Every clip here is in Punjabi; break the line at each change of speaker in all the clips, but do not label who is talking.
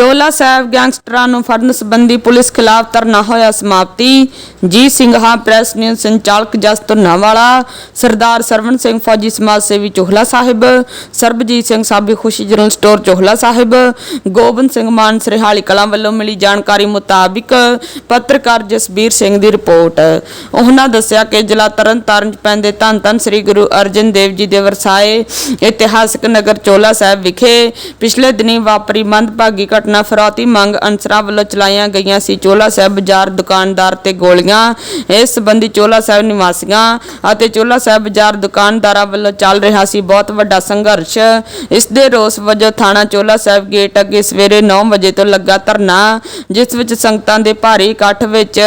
ਚੋਲਾ ਸਾਹਿਬ ਗੈਂਗਸਟਰਾਂ ਨੂੰ ਫੜਨ ਸੰਬੰਧੀ ਪੁਲਿਸ ਖਿਲਾਫ ਧਰਨਾ ਹੋਇਆ ਸਮਾਪਤੀ। ਜੀ ਸਿੰਘਾ ਪ੍ਰੈਸ ਨਿਊਜ਼ ਸੰਚਾਲਕ ਜਸ ਧੁੰਨਾਵਾਲਾ ਸਰਦਾਰ ਸਰਵਣ ਸਿੰਘ ਫੌਜੀ ਸਮਾਜ ਸੇਵੀ ਚੋਹਲਾ ਸਾਹਿਬ, ਸਰਬਜੀਤ ਸਿੰਘ ਸਾਬੀ ਖੁਸ਼ੀ ਜਨਰਲ ਸਟੋਰ ਚੋਹਲਾ ਸਾਹਿਬ, ਗੋਬਿੰਦ ਸਿੰਘ ਮਾਨ ਸਰਹਾਲੀ ਕਲਾਂ ਵੱਲੋਂ ਮਿਲੀ ਜਾਣਕਾਰੀ ਮੁਤਾਬਿਕ ਪੱਤਰਕਾਰ ਜਸਬੀਰ ਸਿੰਘ ਦੀ ਰਿਪੋਰਟ। ਉਹਨਾਂ ਦੱਸਿਆ ਕਿ ਜ਼ਿਲ੍ਹਾ ਤਰਨਤਾਰਨ 'ਚ ਪੈਂਦੇ ਧੰਨ ਧੰਨ ਸ੍ਰੀ ਗੁਰੂ ਅਰਜਨ ਦੇਵ ਜੀ ਦੇ ਵਰਸਾਏ ਇਤਿਹਾਸਕ ਨਗਰ ਚੋਲਾ ਸਾਹਿਬ ਵਿਖੇ ਪਿਛਲੇ ਦਿਨੀ ਵਾਪਰੀ ਮੰਦਭਾਗੀ ਘਟਨਾ ਫਰੌਤੀ ਮੰਗ ਅਨਸਰਾਂ ਵੱਲੋਂ ਚਲਾਈਆਂ ਗਈਆਂ ਸੀ। ਚੋਲਾ ਸਾਹਿਬ ਬਾਜ਼ਾਰ ਦੁਕਾਨਦਾਰ ਤੇ ਗੋਲੀਆਂ। ਇਸ ਸੰਬੰਧੀ ਚੋਲਾ ਸਾਹਿਬ ਨਿਵਾਸੀਆਂ ਅਤੇ ਚੋਲਾ ਸਾਹਿਬ ਬਾਜ਼ਾਰ ਦੁਕਾਨਦਾਰਾਂ ਵੱਲੋਂ ਚੱਲ ਰਿਹਾ ਸੀ ਬਹੁਤ ਵੱਡਾ ਸੰਘਰਸ਼। ਇਸ ਦੇ ਰੋਸ ਵਜੋਂ ਥਾਣਾ ਚੋਲਾ ਸਾਹਿਬ ਗੇਟ ਅੱਗੇ ਸਵੇਰੇ 9 ਵਜੇ ਤੋਂ ਲੱਗਾ ਧਰਨਾ, ਜਿਸ ਵਿੱਚ ਸੰਗਤਾਂ ਦੇ ਭਾਰੀ ਇਕੱਠ ਵਿੱਚ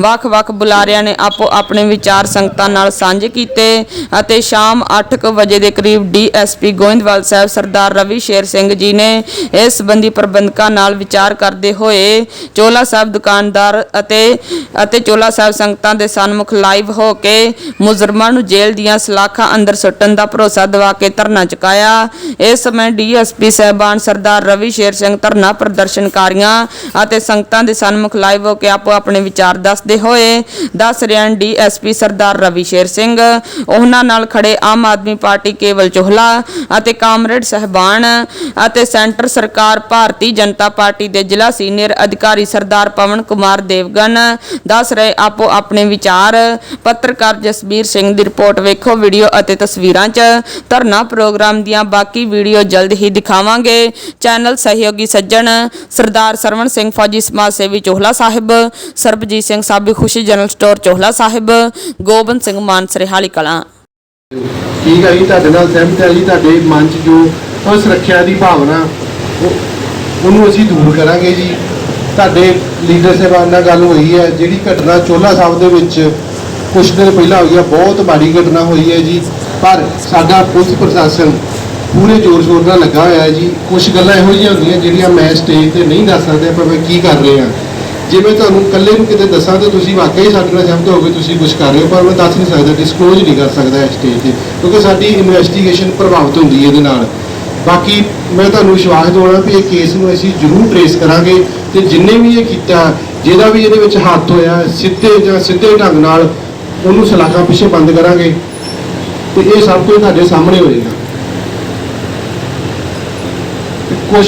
ਵੱਖ-ਵੱਖ ਬੁਲਾਰਿਆਂ ਨੇ ਆਪੋ ਆਪਣੇ ਵਿਚਾਰ ਸੰਗਤਾਂ ਨਾਲ ਸਾਂਝੇ ਕੀਤੇ ਅਤੇ ਸ਼ਾਮ 8:00 ਵਜੇ ਦੇ ਕਰੀਬ ਡੀਐਸਪੀ ਗੋਇੰਦਵਾਲ ਸਾਹਿਬ ਸਰਦਾਰ ਰਵੀ ਸ਼ੇਰ ਸਿੰਘ ਜੀ ਨੇ ਇਸ ਸੰਬੰਧੀ ਪ੍ਰਬੰਧਕ ਨਾਲ ਵਿਚਾਰ ਕਰਦੇ ਹੋਏ ਚੋਲਾ ਸਾਹਿਬ ਦੁਕਾਨਦਾਰ ਅਤੇ ਅਤੇ ਚੋਲਾ ਸਾਹਿਬ ਸੰਗਤਾਂ ਦੇ ਸਨਮੁਖ ਲਾਈਵ ਹੋ ਕੇ ਮੁਜਰਮਾਂ ਨੂੰ ਜੇਲ੍ਹ ਦੀਆਂ ਸਲਾਖਾਂ ਅੰਦਰ ਸੁੱਟਣ ਦਾ ਭਰੋਸਾ ਦਿਵਾ ਕੇ ਧਰਨਾ ਚੁਕਾਇਆ। ਇਸ ਸਮੇਂ ਡੀਐਸਪੀ ਸਹਿਬਾਨ ਸਰਦਾਰ ਰਵੀ ਸ਼ੇਰ ਸਿੰਘ ਧਰਨਾ ਪ੍ਰਦਰਸ਼ਨਕਾਰੀਆਂ ਅਤੇ ਸੰਗਤਾਂ ਦੇ ਸਨਮੁਖ ਲਾਈਵ ਹੋ ਕੇ ਆਪੋ ਆਪਣੇ ਵਿਚਾਰ ਦੱਸਦੇ ਹੋਏ ਦੱਸ ਰਹੇ ਹਨ ਡੀਐਸਪੀ ਸਰਦਾਰ ਰਵੀ ਸ਼ੇਰ ਸਿੰਘ, ਉਹਨਾਂ ਨਾਲ ਖੜੇ ਆਮ ਆਦਮੀ ਪਾਰਟੀ ਕੇਵਲ ਚੋਹਲਾ ਅਤੇ ਕਾਮਰੇਡ ਸਹਿਬਾਨ ਅਤੇ ਸੈਂਟਰ ਸਰਕਾਰ ਭਾਰਤੀ ਜਨ ਜਨਤਾ ਪਾਰਟੀ ਦੇ ਜ਼ਿਲ੍ਹਾ ਸੀਨੀਅਰ ਅਧਿਕਾਰੀ ਸਰਦਾਰ ਪਵਨ ਕੁਮਾਰ ਦੇਵਗਨ ਦੱਸ ਰਹੇ ਆਪੋ ਆਪਣੇ ਵਿਚਾਰ। ਪੱਤਰਕਾਰ ਜਸਬੀਰ ਸਿੰਘ ਦੀ ਰਿਪੋਰਟ ਵੇਖੋ, ਵੀਡੀਓ ਅਤੇ ਤਸਵੀਰਾਂ 'ਚ ਧਰਨਾ ਪ੍ਰੋਗਰਾਮ ਦੀਆਂ ਬਾਕੀ ਵੀਡੀਓ ਜਲਦ ਹੀ ਦਿਖਾਵਾਂਗੇ। ਚੈਨਲ ਸਹਿਯੋਗੀ ਸੱਜਣ ਸਰਦਾਰ ਸਰਵਣ ਸਿੰਘ ਫੌਜੀ ਸਮਾਜ ਸੇਵੀ ਚੋਹਲਾ ਸਾਹਿਬ, ਸਰਬਜੀਤ ਸਿੰਘ ਸਾਬੀ ਖੁਸ਼ੀ ਜਨਰਲ ਸਟੋਰ ਚੋਹਲਾ ਸਾਹਿਬ, ਗੋਬਿੰਦ ਸਿੰਘ ਮਾਨ ਸਰਹਾਲੀ ਕਲਾਂ।
ਠੀਕ ਹੈ ਜੀ? ਤੁਹਾਡੇ ਨਾਲ ਸਹਿਮਤ ਹੈ ਜੀ, ਤੁਹਾਡੇ ਮਨ 'ਚ ਜੋ ਅਸੁਰੱਖਿਆ ਦੀ ਭਾਵਨਾ ਉਹਨੂੰ ਅਸੀਂ ਦੂਰ ਕਰਾਂਗੇ ਜੀ। ਤੁਹਾਡੇ ਲੀਡਰ ਸਾਹਿਬਾਨ ਨਾਲ ਗੱਲ ਹੋਈ ਹੈ, ਜਿਹੜੀ ਘਟਨਾ ਚੋਲਾ ਸਾਹਿਬ ਦੇ ਵਿੱਚ ਕੁਝ ਦਿਨ ਪਹਿਲਾਂ ਹੋਈ ਹੈ, ਬਹੁਤ ਮਾੜੀ ਘਟਨਾ ਹੋਈ ਹੈ ਜੀ। ਪਰ ਸਾਡਾ ਪੁਲਿਸ ਪ੍ਰਸ਼ਾਸਨ ਪੂਰੇ ਜ਼ੋਰ ਸ਼ੋਰ ਨਾਲ ਲੱਗਾ ਹੋਇਆ ਹੈ ਜੀ। ਕੁਝ ਗੱਲਾਂ ਇਹੋ ਜਿਹੀਆਂ ਹੁੰਦੀਆਂ ਜਿਹੜੀਆਂ ਮੈਂ ਸਟੇਜ ਤੇ ਨਹੀਂ ਦੱਸ ਸਕਦਾ ਪਰ ਮੈਂ ਕੀ ਕਰ ਰਿਹਾ। ਹਾਂ ਜੇ ਮੈਂ ਤੁਹਾਨੂੰ ਇਕੱਲੇ ਨੂੰ ਕਿਤੇ ਦੱਸਾਂ ਤਾਂ ਤੁਸੀਂ ਵਾਕਈ ਸਾਡੇ ਨਾਲ ਸਹਿਮਤ ਹੋਗੇ ਤੁਸੀਂ ਕੁਝ ਕਰ ਰਹੇ ਹੋ, ਪਰ ਮੈਂ ਦੱਸ ਨਹੀਂ ਸਕਦਾ ਡਿਸਕਲੋਜ਼ ਨਹੀਂ ਕਰ ਸਕਦਾ ਇਸ ਸਟੇਜ ਤੇ। ਕਿਉਂਕਿ ਸਾਡੀ ਇਨਵੈਸਟੀਗੇਸ਼ਨ ਪ੍ਰਭਾਵਿਤ ਹੁੰਦੀ ਹੈ ਇਹਦੇ ਨਾਲ। ਬਾਕੀ ਮੈਂ ਤੁਹਾਨੂੰ ਵਿਸ਼ਵਾਸ ਦਿਵਾਉਣਾ ਵੀ ਇਹ ਕੇਸ ਨੂੰ ਅਸੀਂ ਜ਼ਰੂਰ ਟ੍ਰੇਸ ਕਰਾਂਗੇ ਤੇ ਜਿੰਨੇ ਵੀ ਇਹ ਕੀਤਾ, ਜਿਹਦਾ ਵੀ ਇਹਦੇ ਵਿੱਚ ਹੱਥ ਹੋਇਆ, ਸਿੱਧੇ ਜਾਂ ਸਿੱਧੇ ਢੰਗ ਨਾਲ ਉਹਨੂੰ ਸਲਾਖਾਂ ਪਿੱਛੇ ਬੰਦ ਕਰਾਂਗੇ ਤੇ ਇਹ ਸਭ ਕੁਝ ਤੁਹਾਡੇ ਸਾਹਮਣੇ ਹੋਏਗਾ। ਕੁਝ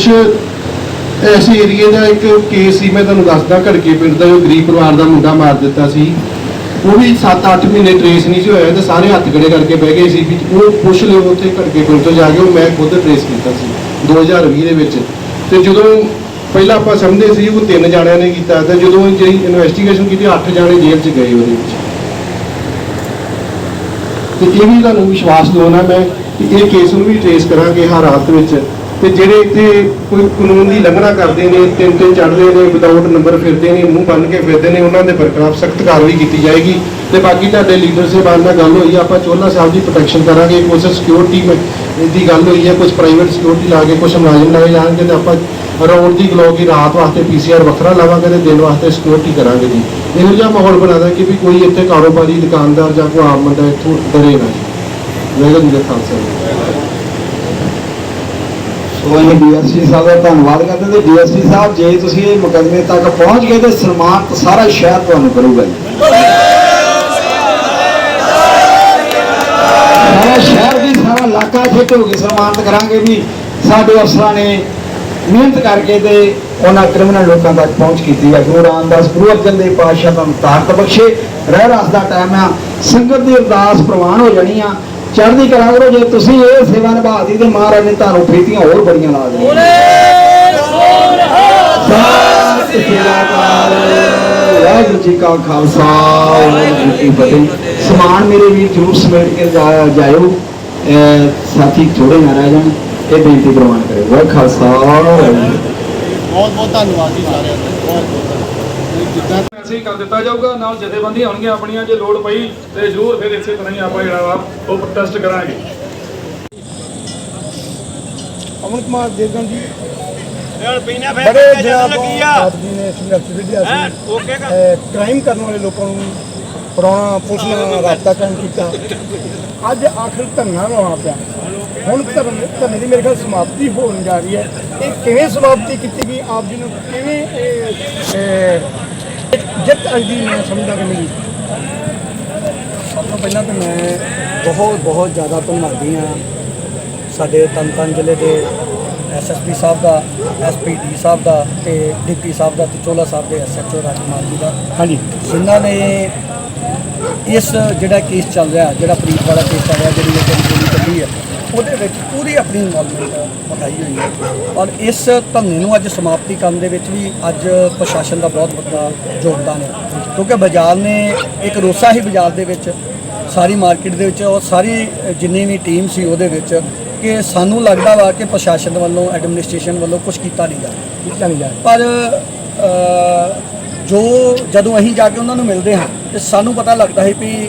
ਐਸੇ ਏਰੀਏ ਦਾ ਇੱਕ ਕੇਸ ਸੀ, ਮੈਂ ਤੁਹਾਨੂੰ ਦੱਸਦਾ, ਘੜਕੇ ਪਿੰਡ ਦਾ, ਜੋ ਗਰੀਬ ਪਰਿਵਾਰ ਦਾ ਮੁੰਡਾ ਮਾਰ ਦਿੱਤਾ ਸੀ। ਉਹ ਵੀ 7-8 ਮਹੀਨੇ ਟ੍ਰੇਸ ਨਹੀਂ ਸੀ ਹੋਇਆ ਤੇ ਸਾਰੇ ਹੱਥ ਖੜੇ ਕਰਕੇ ਬਹਿ ਗਏ ਸੀ ਵੀ ਉਹ ਪੁੱਛ ਲਿਓ ਉੱਥੇ ਘੜਕੇ ਪਿੰਡ ਤੋਂ ਜਾ ਕੇ, ਉਹ ਮੈਂ ਖੁਦ ਟ੍ਰੇਸ ਕੀਤਾ ਸੀ 2020 ਦੇ ਵਿੱਚ। ਤੇ ਜਦੋਂ ਪਹਿਲਾਂ ਆਪਾਂ ਸਮਝਦੇ ਸੀ, ਉਹ ਤਿੰਨ ਜਾਣਿਆਂ ਨੇ ਕੀਤਾ, ਤੇ ਜਦੋਂ ਜਿਹੜੀ ਇਨਵੈਸਟੀਗੇਸ਼ਨ ਕੀਤੀ 8 ਜਾਣੇ ਜੇਲ੍ਹ 'ਚ ਗਏ ਉਹਦੇ ਵਿੱਚ। ਤੇ ਇਹ ਵੀ ਤੁਹਾਨੂੰ ਵਿਸ਼ਵਾਸ ਦਿਵਾਉਣਾ ਮੈਂ ਕਿ ਇਹ ਕੇਸ ਨੂੰ ਵੀ ਟ੍ਰੇਸ ਕਰਾਂਗੇ ਹਰ ਹਾਲਤ ਵਿੱਚ। ਤੇ ਜਿਹੜੇ ਇੱਥੇ ਕੋਈ ਕਾਨੂੰਨ ਦੀ ਲੰਘਣਾ ਕਰਦੇ ਨੇ, ਤਿੰਨ ਤਿੰਨ ਚੜ੍ਹਦੇ ਨੇ ਵਿਦਆਊਟ ਨੰਬਰ ਫਿਰਦੇ ਨੇ, ਮੂੰਹ ਬੰਨ ਕੇ ਫਿਰਦੇ ਨੇ, ਉਹਨਾਂ ਦੇ ਬਰਖਲਾਫ ਸਖਤ ਕਾਰਵਾਈ ਕੀਤੀ ਜਾਏਗੀ। ਤੇ ਬਾਕੀ ਤੁਹਾਡੇ ਲੀਡਰ ਸਾਹਿਬਾਨ ਨਾਲ ਗੱਲ ਹੋਈ, ਆਪਾਂ ਚੋਲਾ ਸਾਹਿਬ ਦੀ ਪ੍ਰੋਟੈਕਸ਼ਨ ਕਰਾਂਗੇ ਕੁਝ ਸਿਕਿਉਰਿਟੀ ਦੀ ਗੱਲ ਹੋਈ ਹੈ ਕੁਝ ਪ੍ਰਾਈਵੇਟ ਸਿਕਿਉਰਿਟੀ ਲਾ ਕੇ ਕੁਝ ਮੁਲਾਜ਼ਮ ਲਾਏ ਜਾਣਗੇ ਤੇ ਆਪਾਂ ਰੋਡ ਦੀ ਗਲੋ ਕੀ ਰਾਤ ਵਾਸਤੇ ਪੀਸੀਆਰ ਵੱਖਰਾ ਲਾਵਾਂਗੇ ਤੇ ਦਿਨ ਵਾਸਤੇ ਸਿਕਿਉਰਿਟੀ ਕਰਾਂਗੇ ਜੀ। ਇਹੋ ਜਿਹਾ ਮਾਹੌਲ ਬਣਾਦਾ ਕਿ ਵੀ ਕੋਈ ਇੱਥੇ ਕਾਰੋਬਾਰੀ ਦੁਕਾਨਦਾਰ ਜਾਂ ਕੋਈ ਆਮ ਬੰਦਾ ਇੱਥੋਂ ਡਰੇ ਨਾ ਜੀ। ਵਾਹਿਗੁਰੂ ਜੀ ਦਾ ਖਾਲਸਾ
ਸੋ ਅਸੀਂ ਡੀਐਸਪੀ ਸਾਹਿਬ ਦਾ ਧੰਨਵਾਦ ਕਰਦੇ ਤੇ ਡੀਐਸਪੀ ਸਾਹਿਬ, ਜੇ ਤੁਸੀਂ ਇਹ ਮੁਕੱਦਮੇ ਤੱਕ ਪਹੁੰਚ ਗਏ ਤੇ ਸਨਮਾਨਿਤ ਸਾਰਾ ਸ਼ਹਿਰ ਤੁਹਾਨੂੰ ਕਰੂਗਾ ਜੀ। ਸਾਰਾ ਸ਼ਹਿਰ ਦੀ, ਸਾਰਾ ਇਲਾਕਾ ਫਿੱਟ ਹੋ ਕੇ ਸਨਮਾਨਿਤ ਕਰਾਂਗੇ ਵੀ ਸਾਡੇ ਅਫਸਰਾਂ ਨੇ ਮਿਹਨਤ ਕਰਕੇ ਤੇ ਉਹਨਾਂ ਕ੍ਰਿਮੀਨਲ ਲੋਕਾਂ ਤੱਕ ਪਹੁੰਚ ਕੀਤੀ ਹੈ। ਗੁਰੂ ਰਾਮਦਾਸ, ਗੁਰੂ ਅਰਜਨ ਦੇਵ ਪਾਤਸ਼ਾਹ ਤੁਹਾਨੂੰ ਤਾਰਤ ਬਖਸ਼ੇ। ਰਹਿ ਰਸ ਦਾ ਟਾਈਮ ਆ। ਸੰਗਤ ਦੀ ਅਰਦਾਸ ਪ੍ਰਵਾਨ ਹੋ ਜਾਣੀ ਆ। ਚੜ੍ਹਦੀ ਕਲਾ ਕਰੋ ਜੇ ਤੁਸੀਂ ਇਹ ਸੇਵਾ ਨਿਭਾਤੀ ਤੇ ਮਹਾਰਾਜ ਨੇ ਤੁਹਾਨੂੰ ਫੇਤੀਆਂ ਹੋਰ ਬੜੀਆਂ ਲਾ ਦੇਣੀਆਂ ਸਤਿ ਸ੍ਰੀ ਅਕਾਲ ਵਾਹਿਗੁਰੂ ਜੀ ਕਾ ਖਾਲਸਾ ਵਾਹਿਗੁਰੂ ਜੀ ਕੀ ਫਤਿਹ। ਸਮਾਨ ਮੇਰੇ ਵੀਰ ਜਰੂਰ ਸਮੇਟ ਕੇ ਜਾਇਓ। ਸਾਥੀ ਥੋੜੇ ਨਾ ਰਹਿ ਜਾਣ ਇਹ ਬੇਨਤੀ ਪ੍ਰਵਾਨ ਕਰਿਓ। ਵਾਹਿ ਖਾਲਸਾ ਵਾਹਿਗੁਰੂ
ਬਹੁਤ ਬਹੁਤ ਧੰਨਵਾਦ ਜੀ ਸਾਰਿਆਂ ਦਾ। ਬਹੁਤ ਬਹੁਤ ਜਿੱਦਾਂ
ਐਸੇ ਹੀ ਕਰ ਦਿੱਤਾ ਜਾਊਗਾ ਨਾਲ ਜਥੇਬੰਦੀਆਂ ਹੋਣਗੀਆਂ ਆਪਣੀਆਂ ਜੇ ਲੋੜ ਪਈ ਤੇ ਜ਼ਰੂਰ ਫਿਰ ਇਸੇ ਤਰ੍ਹਾਂ ਹੀ ਆਪਾਂ ਜਿਹੜਾ ਵਾ ਉਹ ਪ੍ਰੋਟੈਸਟ ਕਰਾਂਗੇ।
ਅਮਨ ਕੁਮਾਰ ਦੇਵਗਨ ਜੀ।
ਯਾਰ ਪੀਣਾ ਫੇਰ
ਬੜੇ
ਆ?
ਆਪ ਜੀ ਨੇ ਸੰਘਰਸ਼ ਵਿੱਢਿਆ
ਹੈਂ?
ਸੀ।
ਓਕੇ ਕਰ
ਕ੍ਰਾਈਮ ਕਰਨ ਵਾਲੇ ਲੋਕਾਂ ਨੂੰ ਪੁਰਾਣਾ ਪੁਲਿਸ ਨਾਲ ਰਾਬਤਾ ਕਾਇਮ ਕੀਤਾ। ਅੱਜ ਆਖਰ ਧਰਨਾ ਲਾਉਣਾ ਪਿਆ। ਹੁਣ ਧਰਮ ਧਰਨੇ ਦੀ ਮੇਰੇ ਖਿਆਲ ਸਮਾਪਤੀ ਹੋਣ ਜਾ ਰਹੀ ਹੈ। ਇਹ ਕਿਵੇਂ ਸਮਾਪਤੀ ਕੀਤੀ ਗਈ? ਆਪ ਜੀ ਨੂੰ ਕਿਵੇਂ ਜਿੱਤ ਅੱਜ ਦੀ ਮੈਂ ਸਮਝਦਾ ਕਿ ਮਿਲੀ
ਸਭ ਤੋਂ ਪਹਿਲਾਂ ਤਾਂ ਮੈਂ ਬਹੁਤ ਬਹੁਤ ਜ਼ਿਆਦਾ ਧੰਨਵਾਦੀ ਹਾਂ ਸਾਡੇ ਤਨਤਨ ਜ਼ਿਲ੍ਹੇ ਦੇ ਐਸਐਸਪੀ ਸਾਹਿਬ ਦਾ ਐਸਪੀਡੀ ਸਾਹਿਬ ਦਾ ਤੇ ਡਿਪਟੀ ਸਾਹਿਬ ਦਾ ਤੇ ਚੋਲਾ ਸਾਹਿਬ ਦੇ ਐਸਐਚਓ ਰਾਜਮਾਲ ਜੀ ਦਾ।
ਹਾਂਜੀ।
ਜਿਨ੍ਹਾਂ ਨੇ ਇਸ ਜਿਹੜਾ ਕੇਸ ਚੱਲ ਰਿਹਾ ਜਿਹੜਾ ਪ੍ਰੀਤ ਵਾਲਾ ਕੇਸ ਚੱਲ ਰਿਹਾ ਜਿਹੜੀ ਇਹ ਗੋਲੀ ਚੱਲੀ ਹੈ ਉਹਦੇ ਵਿੱਚ ਪੂਰੀ ਆਪਣੀ ਇਨਵੋਲਵਮੈਂਟ ਵਿਖਾਈ ਹੋਈ ਹੈ। ਔਰ ਇਸ ਧਰਨੇ ਨੂੰ ਅੱਜ ਸਮਾਪਤੀ ਕਰਨ ਦੇ ਵਿੱਚ ਵੀ ਅੱਜ ਪ੍ਰਸ਼ਾਸਨ ਦਾ ਬਹੁਤ ਵੱਡਾ ਯੋਗਦਾਨ ਹੈ। ਕਿਉਂਕਿ ਬਾਜ਼ਾਰ ਨੇ ਇੱਕ ਰੋਸਾ ਹੀ ਬਾਜ਼ਾਰ ਦੇ ਵਿੱਚ ਸਾਰੀ ਮਾਰਕੀਟ ਦੇ ਵਿੱਚ ਔਰ ਸਾਰੀ ਜਿੰਨੀ ਵੀ ਟੀਮ ਸੀ ਉਹਦੇ ਵਿੱਚ ਕਿ ਸਾਨੂੰ ਲੱਗਦਾ ਵਾ ਕਿ ਪ੍ਰਸ਼ਾਸਨ ਵੱਲੋਂ ਐਡਮਿਨਿਸਟ੍ਰੇਸ਼ਨ ਵੱਲੋਂ ਕੁਝ ਕੀਤਾ ਨਹੀਂ ਜਾ
ਕੀਤਾ ਨਹੀਂ ਜਾ
ਪਰ ਜੋ ਜਦੋਂ ਅਸੀਂ ਜਾ ਕੇ ਉਹਨਾਂ ਨੂੰ ਮਿਲਦੇ ਹਾਂ ਤੇ ਸਾਨੂੰ ਪਤਾ ਲੱਗਦਾ ਹੈ ਵੀ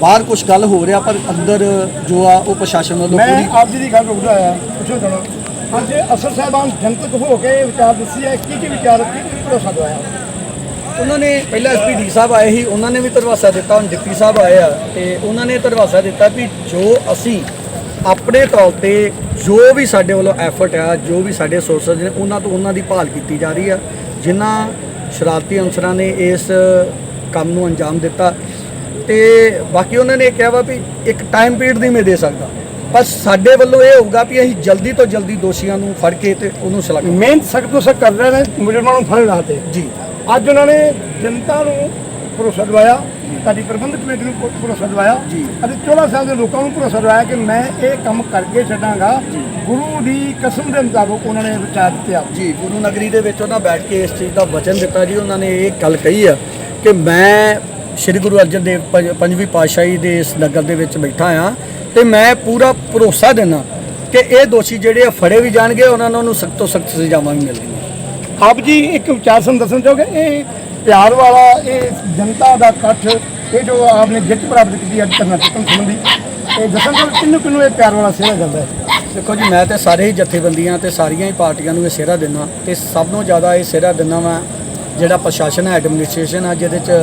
ਬਾਹਰ ਕੁਝ ਗੱਲ ਹੋ ਰਿਹਾ ਪਰ ਅੰਦਰ ਜੋ ਆ ਉਹ ਪ੍ਰਸ਼ਾਸਨ ਵੱਲੋਂ
ਮੈਂ ਆਪ ਜੀ ਦੀ ਗੱਲ ਰੁਕਦਾ ਆ ਪੁੱਛੋ ਜਣਾ ਅੱਜ ਅਸਰ ਸਾਹਿਬਾਨ ਜਨਤਕ ਹੋ ਕੇ ਵਿਚਾਰ ਦੱਸੀ ਹੈ ਕੀ ਕੀ ਵਿਚਾਰ ਕੀ ਕੀ ਭਰੋਸਾ ਦਵਾਇਆ?
ਉਹਨਾਂ ਨੇ ਪਹਿਲਾਂ ਐਸਪੀਡੀ ਸਾਹਿਬ ਆਏ ਸੀ ਉਹਨਾਂ ਨੇ ਵੀ ਧਰਵਾਸਾ ਦਿੱਤਾ ਹੁਣ ਡਿਪਟੀ ਸਾਹਿਬ ਆਏ ਆ ਤੇ ਉਹਨਾਂ ਨੇ ਧਰਵਾਸਾ ਦਿੱਤਾ ਵੀ ਜੋ ਅਸੀਂ ਆਪਣੇ ਤੌਰ ਤੇ ਜੋ ਵੀ ਸਾਡੇ ਵੱਲੋਂ ਐਫਰਟ ਆ ਜੋ ਵੀ ਸਾਡੇ ਸੋਰਸਸ ਨੇ ਉਹਨਾਂ ਤੋਂ ਉਹਨਾਂ ਦੀ ਭਾਲ ਕੀਤੀ ਜਾ ਰਹੀ ਆ। ਜਿਨ੍ਹਾਂ ਸ਼ਰਾਰਤੀ ਅਨਸਰਾਂ ਨੇ ਇਸ ਕੰਮ ਨੂੰ ਅੰਜਾਮ ਦਿੱਤਾ ਤੇ ਬਾਕੀ ਉਹਨਾਂ ਨੇ ਇਹ ਕਿਹਾ ਵਾ ਵੀ ਇੱਕ ਟਾਈਮ ਪੀਰੀਅਡ ਨਹੀਂ ਮੈਂ ਦੇ ਸਕਦਾ। ਪਰ ਸਾਡੇ ਵੱਲੋਂ ਇਹ ਹੋਊਗਾ ਵੀ ਅਸੀਂ ਜਲਦੀ ਤੋਂ ਜਲਦੀ ਦੋਸ਼ੀਆਂ ਨੂੰ ਫੜ ਕੇ ਤੇ ਉਹਨੂੰ ਸਲਾਹ
ਮਿਹਨਤ ਸਖਤ ਤੋਂ ਸਖਤ ਕਰ ਰਹੇ ਨੇ ਮੁਜਰਮਾਂ ਨੂੰ ਫੜ ਲਾਤੇ
ਜੀ।
ਅੱਜ ਉਹਨਾਂ ਨੇ ਜਨਤਾ ਨੂੰ ਭਰੋਸਾ ਦਿਵਾਇਆ ਸਾਡੀ ਪ੍ਰਬੰਧਕ ਕਮੇਟੀ ਨੂੰ ਭਰੋ- ਭਰੋਸਾ ਦਿਵਾਇਆ
ਜੀ।
ਅਤੇ ਚੋਲਾ ਸਾਹਿਬ ਦੇ ਲੋਕਾਂ ਨੂੰ ਭਰੋਸਾ ਦਿਵਾਇਆ ਕਿ ਮੈਂ ਇਹ ਕੰਮ ਕਰਕੇ ਛੱਡਾਂਗਾ। ਗੁਰੂ ਦੀ ਕਸਮ ਦੇ ਮੁਤਾਬਕ ਉਹਨਾਂ ਨੇ ਵਿਚਾਰ ਦਿੱਤੇ।
ਜੀ ਗੁਰੂ ਨਗਰੀ ਦੇ ਵਿੱਚ ਉਹਨਾਂ ਬੈਠ ਕੇ ਇਸ ਚੀਜ਼ ਦਾ ਵਚਨ ਦਿੱਤਾ ਜੀ। ਉਹਨਾਂ ਨੇ ਇਹ ਗੱਲ ਕਹੀ ਆ ਕਿ ਮੈਂ ਸ੍ਰੀ ਗੁਰੂ ਅਰਜਨ ਦੇਵ ਪੰਜ- ਪੰਜਵੀਂ ਪਾਤਸ਼ਾਹੀ ਦੇ ਇਸ ਨਗਰ ਦੇ ਵਿੱਚ ਬੈਠਾ ਆ ਤੇ ਮੈਂ ਪੂਰਾ ਭਰੋਸਾ ਦਿੰਦਾ ਕਿ ਇਹ ਦੋਸ਼ੀ ਜਿਹੜੇ ਆ ਫੜੇ ਵੀ ਜਾਣਗੇ ਉਹਨਾਂ ਨੂੰ ਸਖਤ ਤੋਂ ਸਖਤ ਸਜ਼ਾਵਾਂ ਵੀ ਮਿਲਣਗੀਆਂ।
ਆਪ ਜੀ ਇੱਕ ਵਿਚਾਰ ਸਾਨੂੰ ਦੱਸਣਾ ਚਾਹੋਗੇ? ਇਹ ਪਿਆਰ ਵਾਲਾ ਇਹ ਜਨਤਾ ਦਾ ਇਕੱਠ ਇਹ ਜੋ ਆਪਨੇ ਜਿੱਤ ਪ੍ਰਾਪਤ ਕੀਤੀ ਅੱਜ ਕਰਨਾ ਚੁੱਕਣ ਸੰਬੰਧੀ ਇਹ ਦੱਸਣ ਤੋਂ ਕਿੰਨੂੰ ਕਿੰਨੂੰ ਇਹ ਪਿਆਰ ਵਾਲਾ ਸੇਵਾ ਕਰਦਾ ਹੈ?
ਦੇਖੋ ਜੀ ਮੈਂ ਤੇ ਸਾਰੇ ਹੀ ਜਥੇਬੰਦੀਆਂ ਤੇ ਸਾਰੀਆਂ ਹੀ ਪਾਰਟੀਆਂ ਨੂੰ ਇਹ ਸਿਹਰਾ ਦਿੰਦਾ ਤੇ ਸਭ ਤੋਂ ਜ਼ਿਆਦਾ ਇਹ ਸਿਹਰਾ ਦਿੰਦਾ ਵਾਂ ਜਿਹੜਾ ਪ੍ਰਸ਼ਾਸਨ ਹੈ ਐਡਮਿਨਿਸਟ੍ਰੇਸ਼ਨ ਹੈ ਜਿਹਦੇ ਚ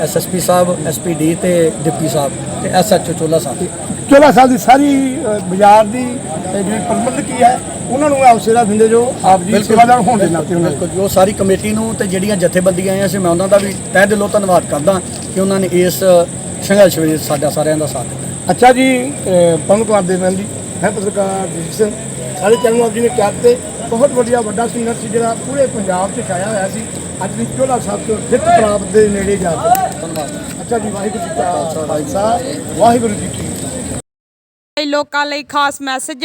ਐਸਐਸਪੀ ਸਾਹਿਬ ਐਸਪੀਡੀ ਤੇ ਡਿਪਟੀ ਸਾਹਿਬ ਤੇ ਐਸਐਚਓ ਚੋਲਾ ਸਾਹਿਬ।
ਚੋਲਾ ਸਾਹਿਬ ਦੀ ਸਾਰੀ ਅ, ਬਾਜ਼ਾਰ ਦੀ ਅ, ਜਿਹੜੀ ਪ੍ਰਬੰਧਕੀ ਹੈ ਉਹਨਾਂ ਨੂੰ ਸੇਵਾ ਦਿੰਦੇ ਜੋ ਆਪ ਜੀ ਸੇਵਾਦਾਰ ਹੋਣ ਦੇ ਨਾਤੇ ਉਹਨਾਂ ਦੇ
ਬਿਲਕੁਲ। ਜੋ ਸਾਰੀ ਕਮੇਟੀ ਨੂੰ ਤੇ ਜਿਹੜੀਆਂ ਜਥੇਬੰਦੀਆਂ ਆਈਆਂ ਸੀ ਮੈਂ ਉਹਨਾਂ ਦਾ ਵੀ ਤਹਿ ਦਿਲੋਂ ਧੰਨਵਾਦ ਕਰਦਾ ਕਿ ਉਹਨਾਂ ਨੇ ਇਸ ਸੰਘਰਸ਼ ਵਿੱਚ ਸਾਡਾ ਸਾਰਿਆਂ ਦਾ ਸਾਥ ਦਿੱਤਾ।
ਅੱਛਾ ਜੀ ਅ, ਪਵਨ ਕੁਮਾਰ ਦੇਵਨ ਜੀ ਮੈਂ ਪੱਤਰਕਾਰ ਸਿੰਘ ਸਾਡੇ ਚੈਨਲ ਨੂੰ ਆਪ ਜੀ ਨੇ ਕਿਹਾ ਤੇ ਬਹੁਤ ਵੱਡਾ ਵੱਡਾ ਸੰਘਰਸ਼ ਸੀ ਜਿਹੜਾ ਪੂਰੇ ਪੰਜਾਬ 'ਚ ਛਾਇਆ ਹੋਇਆ ਸੀ। ਅੱਜ ਦੀ ਚੋਲਾ ਸਾਹਿਬ ਤੋਂ ਜਿੱਤ ਪ੍ਰਾਪਤ ਦੇ ਨੇੜੇ ਜਾ ਕੇ।
ਧੰਨਵਾਦ
ਅੱਛਾ ਜੀ, ਵਾਹਿਗੁਰੂ ਜੀ ਕਾ ਖਾਲਸਾ। ਵਾਹਿਗੁਰੂ ਜੀ ਕੀ
ਲੋਕਾਂ ਲਈ ਖਾਸ ਮੈਸੇਜ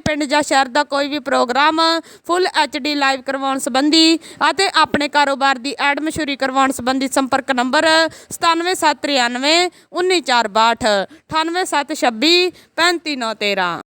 ਪਿੰਡ ਜਾਂ ਸ਼ਹਿਰ ਦਾ ਕੋਈ ਵੀ ਪ੍ਰੋਗਰਾਮ ਫੁੱਲ ਡੀ ਲਾਈਵ ਕਰਵਾਉਣ ਸੰਬੰਧੀ ਅਤੇ ਆਪਣੇ ਕਾਰੋਬਾਰ ਦੀ ਐਡ ਮਸ਼ਹੂਰੀ ਕਰਵਾਉਣ ਸੰਬੰਧੀ ਸੰਪਰਕ ਨੰਬਰ 97793 19462 98726 35913